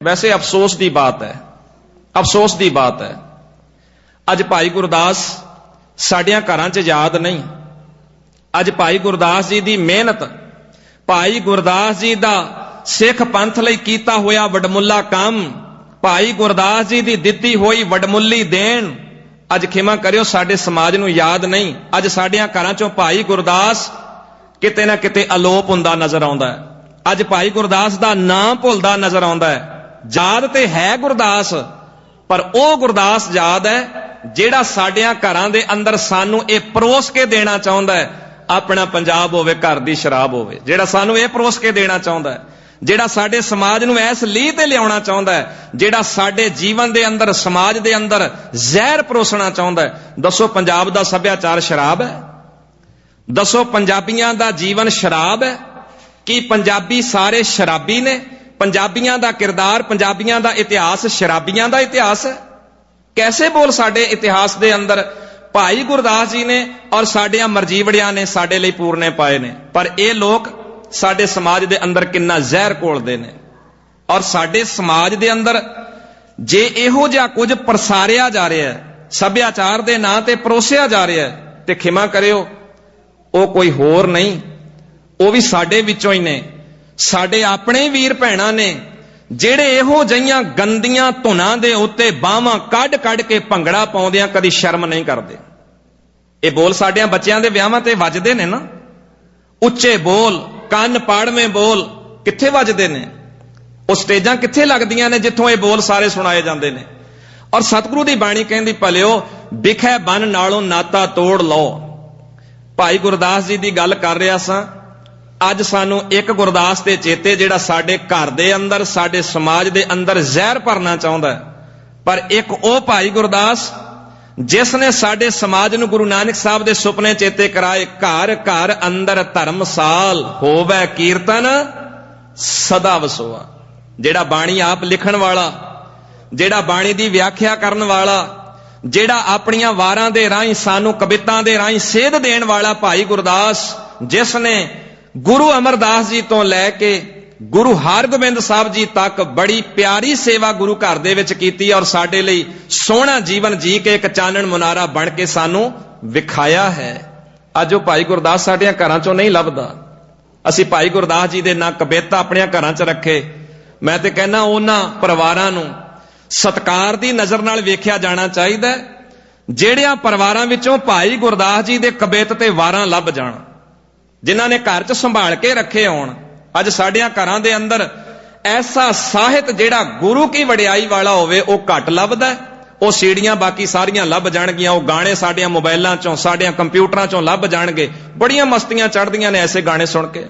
ਵੈਸੇ ਅਫਸੋਸ ਦੀ ਬਾਤ ਹੈ, ਅਫਸੋਸ ਦੀ ਬਾਤ ਹੈ। ਅੱਜ ਭਾਈ ਗੁਰਦਾਸ ਸਾਡਿਆਂ ਘਰਾਂ 'ਚ ਯਾਦ ਨਹੀਂ। ਅੱਜ ਭਾਈ ਗੁਰਦਾਸ ਜੀ ਦੀ ਮਿਹਨਤ, ਭਾਈ ਗੁਰਦਾਸ ਜੀ ਦਾ ਸਿੱਖ ਪੰਥ ਲਈ ਕੀਤਾ ਹੋਇਆ ਵਡਮੁੱਲਾ ਕੰਮ, ਭਾਈ ਗੁਰਦਾਸ ਜੀ ਦੀ ਦਿੱਤੀ ਹੋਈ ਵਡਮੁੱਲੀ ਦੇਣ, ਅੱਜ ਖਿਮਾ ਕਰਿਓ, ਸਾਡੇ ਸਮਾਜ ਨੂੰ ਯਾਦ ਨਹੀਂ। ਅੱਜ ਸਾਡਿਆਂ ਘਰਾਂ 'ਚੋਂ ਭਾਈ ਗੁਰਦਾਸ ਕਿਤੇ ਨਾ ਕਿਤੇ ਅਲੋਪ ਹੁੰਦਾ ਨਜ਼ਰ ਆਉਂਦਾ ਹੈ। ਅੱਜ ਭਾਈ ਗੁਰਦਾਸ ਦਾ ਨਾਂ ਭੁੱਲਦਾ ਨਜ਼ਰ ਆਉਂਦਾ ਹੈ। ਯਾਦ ਤੇ ਹੈ ਗੁਰਦਾਸ, ਪਰ ਉਹ ਗੁਰਦਾਸ ਯਾਦ ਹੈ ਜਿਹੜਾ ਸਾਡਿਆਂ ਘਰਾਂ ਦੇ ਅੰਦਰ ਸਾਨੂੰ ਇਹ ਪਰੋਸ ਕੇ ਦੇਣਾ ਚਾਹੁੰਦਾ ਹੈ, ਆਪਣਾ ਪੰਜਾਬ ਹੋਵੇ, ਘਰ ਦੀ ਸ਼ਰਾਬ ਹੋਵੇ। ਜਿਹੜਾ ਸਾਨੂੰ ਇਹ ਪਰੋਸ ਕੇ ਦੇਣਾ ਚਾਹੁੰਦਾ ਹੈ, ਜਿਹੜਾ ਸਾਡੇ ਸਮਾਜ ਨੂੰ ਇਸ ਲੀਹ ਤੇ ਲਿਆਉਣਾ ਚਾਹੁੰਦਾ ਹੈ, ਜਿਹੜਾ ਸਾਡੇ ਜੀਵਨ ਦੇ ਅੰਦਰ, ਸਮਾਜ ਦੇ ਅੰਦਰ ਜ਼ਹਿਰ ਪਰੋਸਣਾ ਚਾਹੁੰਦਾ ਹੈ, ਦੱਸੋ ਪੰਜਾਬ ਦਾ ਸੱਭਿਆਚਾਰ ਸ਼ਰਾਬ ਹੈ? ਦੱਸੋ ਪੰਜਾਬੀਆਂ ਦਾ ਜੀਵਨ ਸ਼ਰਾਬ ਹੈ? ਕੀ ਪੰਜਾਬੀ ਸਾਰੇ ਸ਼ਰਾਬੀ ਨੇ? ਪੰਜਾਬੀਆਂ ਦਾ ਕਿਰਦਾਰ, ਪੰਜਾਬੀਆਂ ਦਾ ਇਤਿਹਾਸ, ਸ਼ਰਾਬੀਆਂ ਦਾ ਇਤਿਹਾਸ ਹੈ। ਕੈਸੇ ਬੋਲ ਸਾਡੇ ਇਤਿਹਾਸ ਦੇ ਅੰਦਰ ਭਾਈ ਗੁਰਦਾਸ ਜੀ ਨੇ ਔਰ ਸਾਡਿਆਂ ਮਰਜੀਵੜਿਆਂ ਨੇ ਸਾਡੇ ਲਈ ਪੂਰਨੇ ਪਾਏ ਨੇ। ਪਰ ਇਹ ਲੋਕ ਸਾਡੇ ਸਮਾਜ ਦੇ ਅੰਦਰ ਕਿੰਨਾ ਜ਼ਹਿਰ ਘੋਲਦੇ ਨੇ। ਔਰ ਸਾਡੇ ਸਮਾਜ ਦੇ ਅੰਦਰ ਜੇ ਇਹੋ ਜਿਹਾ ਕੁਝ ਪ੍ਰਸਾਰਿਆ ਜਾ ਰਿਹਾ ਹੈ, ਸੱਭਿਆਚਾਰ ਦੇ ਨਾਂ ਤੇ ਪਰੋਸਿਆ ਜਾ ਰਿਹਾ ਹੈ, ਤੇ ਖਿਮਾ ਕਰਿਓ, ਉਹ ਕੋਈ ਹੋਰ ਨਹੀਂ, ਉਹ ਵੀ ਸਾਡੇ ਵਿੱਚੋਂ ਹੀ ਨੇ। ਸਾਡੇ ਆਪਣੇ ਵੀਰ ਭੈਣਾਂ ਨੇ ਜਿਹੜੇ ਇਹੋ ਜਈਆਂ ਗੰਦੀਆਂ ਧੁਨਾਂ ਦੇ ਉੱਤੇ ਬਾਹਾਂ ਕੱਢ ਕੱਢ ਕੇ ਭੰਗੜਾ ਪਾਉਂਦਿਆਂ ਕਦੀ ਸ਼ਰਮ ਨਹੀਂ ਕਰਦੇ। ਇਹ ਬੋਲ ਸਾਡਿਆਂ ਬੱਚਿਆਂ ਦੇ ਵਿਆਹਾਂ ਤੇ ਵੱਜਦੇ ਨੇ ਨਾ। ਉੱਚੇ ਬੋਲ, ਕੰਨ ਪਾੜਵੇਂ ਬੋਲ ਕਿੱਥੇ ਵੱਜਦੇ ਨੇ? ਉਹ ਸਟੇਜਾਂ ਕਿੱਥੇ ਲੱਗਦੀਆਂ ਨੇ ਜਿੱਥੋਂ ਇਹ ਬੋਲ ਸਾਰੇ ਸੁਣਾਏ ਜਾਂਦੇ ਨੇ? ਔਰ ਸਤਿਗੁਰੂ ਦੀ ਬਾਣੀ ਕਹਿੰਦੀ, ਭਲਿਓ, ਵਿਖੇ ਬਨ ਨਾਲੋਂ ਨਾਤਾ ਤੋੜ ਲਓ। ਭਾਈ ਗੁਰਦਾਸ ਜੀ ਦੀ ਗੱਲ ਕਰ ਰਿਹਾ ਸਾਂ। ਅੱਜ ਸਾਨੂੰ ਇੱਕ ਗੁਰਦਾਸ ਦੇ ਚੇਤੇ ਜਿਹੜਾ ਸਾਡੇ ਘਰ ਦੇ ਅੰਦਰ, ਸਾਡੇ ਸਮਾਜ ਦੇ ਅੰਦਰ ਜ਼ਹਿਰ ਭਰਨਾ ਚਾਹੁੰਦਾ ਪਰ ਇੱਕ ਉਹ ਭਾਈ ਗੁਰਦਾਸ, ਜਿਸ ਨੇ ਸਾਡੇ ਸਮਾਜ ਨੂੰ ਗੁਰੂ ਨਾਨਕ ਸਾਹਿਬ ਦੇ ਸੁਪਨੇ ਚੇਤੇ ਕਰਾਏ, ਘਰ ਘਰ ਅੰਦਰ ਧਰਮਸਾਲ ਹੋਵੇ ਕੀਰਤਨ, ਸਦਾ ਵਸੋਆ। ਜਿਹੜਾ ਬਾਣੀ ਆਪ ਲਿਖਣ ਵਾਲਾ, ਜਿਹੜਾ ਬਾਣੀ ਦੀ ਵਿਆਖਿਆ ਕਰਨ ਵਾਲਾ, ਜਿਹੜਾ ਆਪਣੀਆਂ ਵਾਰਾਂ ਦੇ ਰਾਹੀਂ ਸਾਨੂੰ ਕਵਿਤਾ ਦੇ ਰਾਹੀਂ ਸੇਧ ਦੇਣ ਵਾਲਾ ਭਾਈ ਗੁਰਦਾਸ, ਜਿਸ ਨੇ ਗੁਰੂ ਅਮਰਦਾਸ ਜੀ ਤੋਂ ਲੈ ਕੇ ਗੁਰੂ ਹਰਗੋਬਿੰਦ ਸਾਹਿਬ ਜੀ ਤੱਕ ਬੜੀ ਪਿਆਰੀ ਸੇਵਾ ਗੁਰੂ ਘਰ ਦੇ ਵਿੱਚ ਕੀਤੀ ਔਰ ਸਾਡੇ ਲਈ ਸੋਹਣਾ ਜੀਵਨ ਜੀ ਕੇ ਇੱਕ ਚਾਨਣ ਮੁਨਾਰਾ ਬਣ ਕੇ ਸਾਨੂੰ ਵਿਖਾਇਆ ਹੈ। ਅੱਜ ਉਹ ਭਾਈ ਗੁਰਦਾਸ ਸਾਡਿਆਂ ਘਰਾਂ ਚੋਂ ਨਹੀਂ ਲੱਭਦਾ। ਅਸੀਂ ਭਾਈ ਗੁਰਦਾਸ ਜੀ ਦੇ ਨਾਂ ਕਵਿਤਾ ਆਪਣੀਆਂ ਘਰਾਂ 'ਚ ਰੱਖੇ। ਮੈਂ ਤੇ ਕਹਿੰਦਾ ਉਹਨਾਂ ਪਰਿਵਾਰਾਂ ਨੂੰ ਸਤਕਾਰ ਦੀ ਨਜ਼ਰ ਨਾਲ ਵੇਖਿਆ ਜਾਣਾ ਚਾਹੀਦਾ ਜਿਹੜਿਆਂ ਪਰਿਵਾਰਾਂ ਵਿੱਚੋਂ ਭਾਈ ਗੁਰਦਾਸ ਜੀ ਦੇ ਕਵਿਤ ਤੇ ਵਾਰਾਂ ਲੱਭ ਜਾਣ। ਜਿਨ੍ਹਾਂ ਨੇ ਘਰ 'ਚ ਸੰਭਾਲ ਕੇ ਰੱਖੇ ਹੋਣ, ਅੱਜ ਸਾਡਿਆਂ ਘਰਾਂ ਦੇ ਅੰਦਰ ਐਸਾ ਸਾਹਿਤ ਜਿਹੜਾ ਗੁਰੂ ਕੀ ਵਡਿਆਈ ਵਾਲਾ ਹੋਵੇ, ਉਹ ਘੱਟ ਲੱਭਦਾ ਉਹ ਸੀੜੀਆਂ ਬਾਕੀ ਸਾਰੀਆਂ ਲੱਭ ਜਾਣਗੀਆਂ, ਉਹ ਗਾਣੇ ਸਾਡੀਆਂ ਮੋਬਾਈਲਾਂ 'ਚੋਂ, ਸਾਡੀਆਂ ਕੰਪਿਊਟਰਾਂ 'ਚੋਂ ਲੱਭ ਜਾਣਗੇ। ਬੜੀਆਂ ਮਸਤੀਆਂ ਚੜ੍ਹਦੀਆਂ ਨੇ ਐਸੇ ਗਾਣੇ ਸੁਣ ਕੇ।